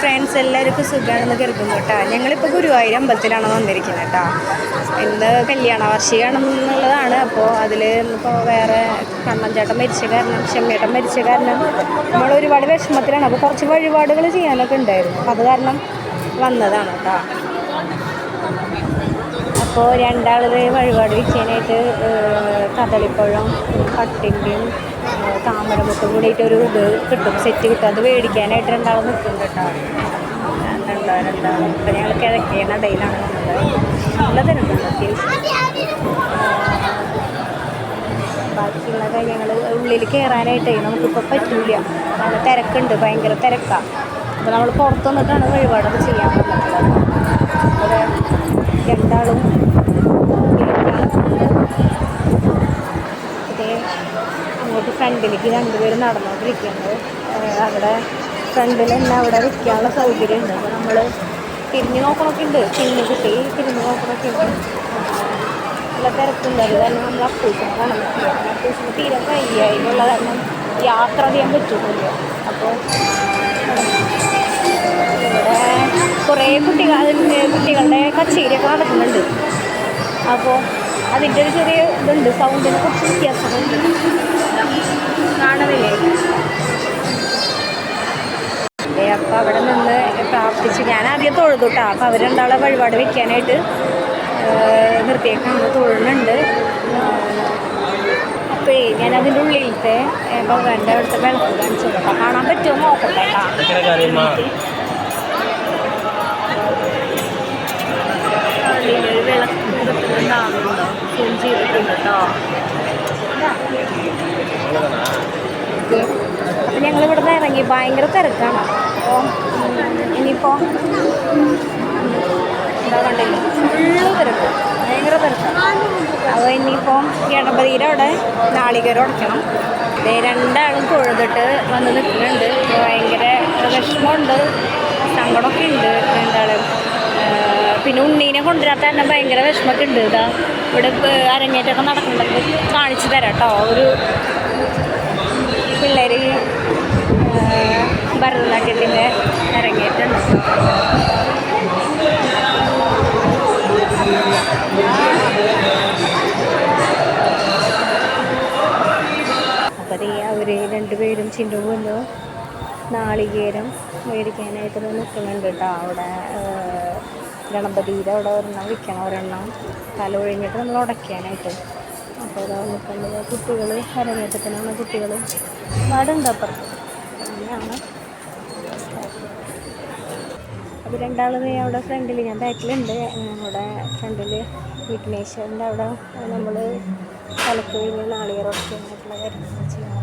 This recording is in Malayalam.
ഫ്രണ്ട്സ് എല്ലാവർക്കും സുഖമാണെന്ന് കരുതുന്നു കേട്ടോ. ഞങ്ങളിപ്പോൾ ഗുരുവായൂർ അമ്പലത്തിലാണ് വന്നിരിക്കുന്നത് കേട്ടോ. ഇന്ന് കല്യാണ വാർഷികമാണെന്നുള്ളതാണ് അപ്പോൾ അതിൽ ഇപ്പോൾ വേറെ കണ്ണൻചേട്ടൻ മരിച്ച കാരണം ഷമ്മിയേട്ടൻ മരിച്ച കാരണം നമ്മൾ ഒരുപാട് വിഷമത്തിലാണ്. അപ്പോൾ കുറച്ച് വഴിപാടുകൾ ചെയ്യാനൊക്കെ ഉണ്ടായിരുന്നു. അത് കാരണം വന്നതാണ് കേട്ടോ. അപ്പോൾ രണ്ടാളത് വഴിപാട് വെച്ചതിനായിട്ട് കദളിപ്പഴം കട്ടിന്റെയും താമരമൊക്കെ കൂടിയിട്ട് ഒരു ഇത് കിട്ടും സെറ്റ് കിട്ടും. അത് മേടിക്കാനായിട്ട് രണ്ടാൾ നിൽക്കുന്നുണ്ട് കേട്ടോ. രണ്ടോ രണ്ടോ. ഇപ്പം ഞങ്ങൾ കിഴക്കേ നടയിലാണ് വന്നത് നല്ല തിരക്കുണ്ട് ഞങ്ങൾ ഉള്ളിൽ കയറാനായിട്ടേ നമുക്കിപ്പോൾ പറ്റില്ല. നല്ല തിരക്കുണ്ട് ഭയങ്കര തിരക്കാണ് അപ്പോൾ നമ്മൾ പുറത്തു നിന്നിട്ടാണ് വഴിപാടൊക്കെ ചെയ്യാൻ പറ്റുന്നത്. രണ്ടാളും അങ്ങോട്ട് ഫ്രണ്ടിലേക്ക് രണ്ടുപേരും നടന്നുകൊണ്ടിരിക്കുന്നത് അവിടെ ഫ്രണ്ടിൽ തന്നെ അവിടെ വിൽക്കാനുള്ള സൗകര്യം ഉണ്ട് അപ്പോൾ നമ്മൾ തിരിഞ്ഞു നോക്കണമൊക്കെ ഉണ്ട് ചിന്നു കിട്ടി തിരിഞ്ഞ് നോക്കണമൊക്കെ ഉണ്ട് നല്ല തിരക്കുണ്ട്. അത് കാരണം നമ്മൾ അപ്പൂസിനെ കാണാൻ പറ്റില്ല അപ്പൂസിന് തീരെ കഴിയായിട്ടുള്ള കാരണം യാത്ര ചെയ്യാൻ പറ്റുന്നില്ല അപ്പോൾ ഇവിടെ കുറേ കുട്ടികൾ കുട്ടികളുടെ കച്ചേരിയൊക്കെ നടക്കുന്നുണ്ട് അപ്പോൾ അതിന്റെ ഒരു ചെറിയ ഇതുണ്ട്. സൗണ്ടിന് കുറച്ച് വ്യത്യാസമുണ്ട് കാണുന്നില്ലേ? അപ്പോൾ അവിടെ നിന്ന് പ്രാർത്ഥിച്ച് ഞാൻ ആദ്യം തൊഴുതുട്ടാ അപ്പോൾ അവർ വഴിപാട് വെക്കാനായിട്ട് നിർത്തിയേക്കാണ് തൊഴുന്നുണ്ട്. അപ്പോഴേ ഞാൻ അതിന്റെ ഉള്ളിലത്തെ ഭഗവാന്റെ അവിടുത്തെ വിളക്ക് കാണിച്ചു കൊടുക്കാം കാണാൻ പറ്റുമോ നോക്കട്ടെ കേട്ടോ ഇറങ്ങി ഭയങ്കര തിരക്കാണ്. അപ്പോൾ ഇനിയിപ്പോൾ എന്താ കണ്ടില്ല? ഫുള്ള് തിരക്ക്. ഭയങ്കര തിരക്കാണ്. അപ്പോൾ ഇനിയിപ്പോൾ ഗണപതിയുടെ അവിടെ നാളികേരം ഉടയ്ക്കണം ദേ രണ്ടാളും തൊഴുതിട്ട് വന്ന് നിൽക്കുന്നുണ്ട്. ഭയങ്കര വിഷമമുണ്ട്. സങ്കടമൊക്കെ ഉണ്ട് എന്താണ് പിന്നെ ഉണ്ണീനെ കൊണ്ടുവരാത്ത തന്നെ ഭയങ്കര വിഷമമൊക്കെ ഉണ്ട്. ഇതാ ഇവിടെ അരങ്ങേറ്റമൊക്കെ നടക്കുന്നുണ്ടെങ്കിൽ കാണിച്ചു തരാം കേട്ടോ. ഒരു പിള്ളേർ ഭരതനാട്യത്തിന്റെ അരങ്ങേറ്റമുണ്ട് അപ്പോൾ അതേ അവർ രണ്ടുപേരും ചിന്നു വന്നു. നാളികേരം മേടിക്കാനായിട്ട് നിൽക്കുന്നുണ്ട് കേട്ടോ. അവിടെ ഗണപതിയുടെ അവിടെ ഒരെണ്ണം വിൽക്കണം ഒരെണ്ണം തല ഒഴിഞ്ഞിട്ട് നമ്മൾ ഉടയ്ക്കാനായിട്ട്. അപ്പോൾ അതാ നിൽക്കുന്നത് കുട്ടികൾ അരങ്ങേറ്റത്തിനാണ് കുട്ടികൾ ഒരുപാടുണ്ട് അപ്പുറത്ത്? അങ്ങനെയാണ് അപ്പോൾ രണ്ടാളും അവിടെ ഫ്രണ്ടിൽ ഞാൻ ബാക്കിലുണ്ട് അവിടെ ഫ്രണ്ടിൽ വിഘ്നേശ്വരന്റെ അവിടെ നമ്മൾ തലക്ക് കഴിഞ്ഞ് നാളികേറൊക്കെ ആയിട്ടുള്ള കാര്യങ്ങൾ ചെയ്യണം.